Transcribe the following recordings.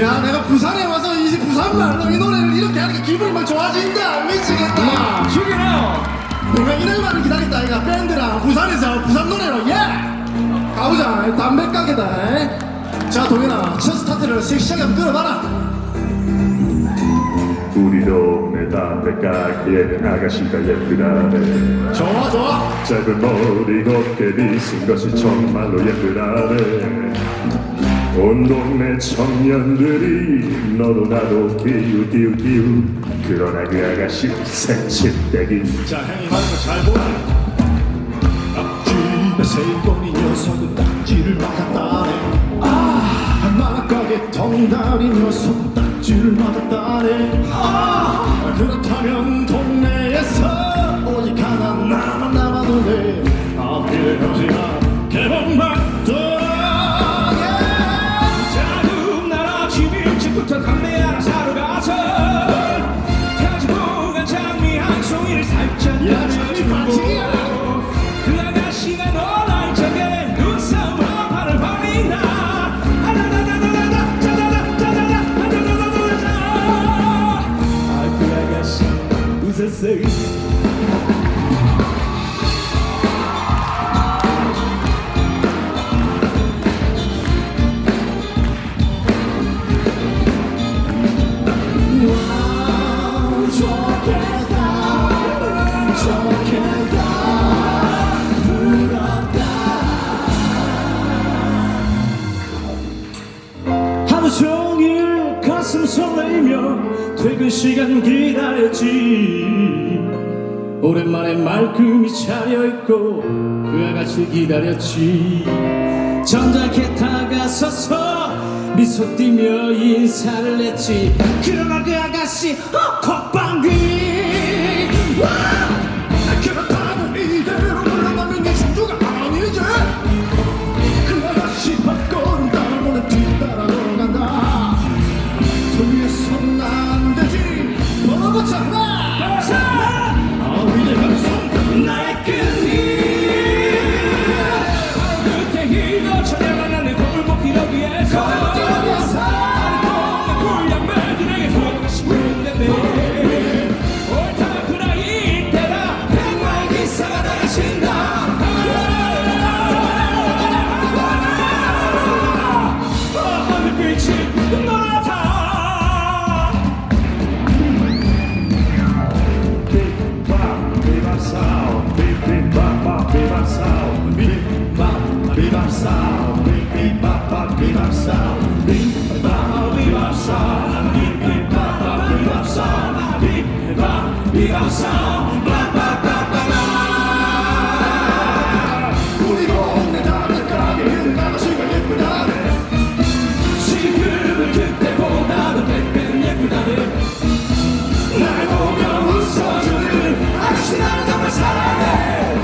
야 내가 부산에 와서 이 부산 말로 이 노래를 이렇게 하니까 기분이 막 좋아진다. 미치겠다. 죽이네요. 내가 이날만을 기다렸다 이가 밴드랑 부산에서 부산 노래로 예! 가보자. 담배 가게다. 자 동현아 첫 스타트를 섹시하게 한번 끌어봐라. 우리 동네 담배 가게에는 아가씨가 예쁘다네. 좋아 좋아. 짧은 머리 곱게 빗은 것이 정말로 예쁘다네 온 동네 청년들이 너도 나도 띠우 띠우 띠우 그러나 그 아가씨 새침대기 자 형이 말한 거잘 보라 앞집에 세권이 녀석은 딱지를 맞았다네. 아 만화가게 덩다리 녀석 딱지를 맞았다네. 아 그렇다면 동 웃었어요 하루 종일 가슴 설레이며 퇴근 시간 기다렸지. 오랜만에 말끔히 차려입고 그 아가씨 기다렸지. 전자게 다가서서 미소 띠며 인사를 했지. 그러나 그 아가씨 어, 콧방귀. 와! 정말 사랑해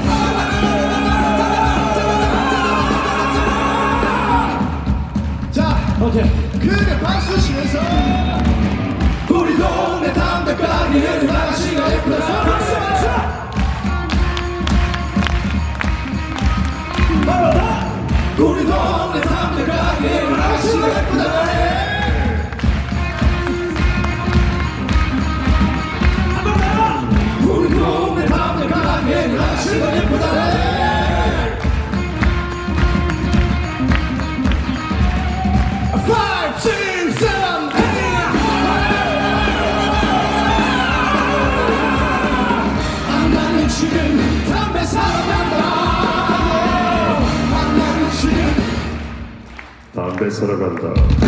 자 오케이. 크게 박수 치면서 우리 동네 담배 가게에는 안 나는 지금 담배 사러 간다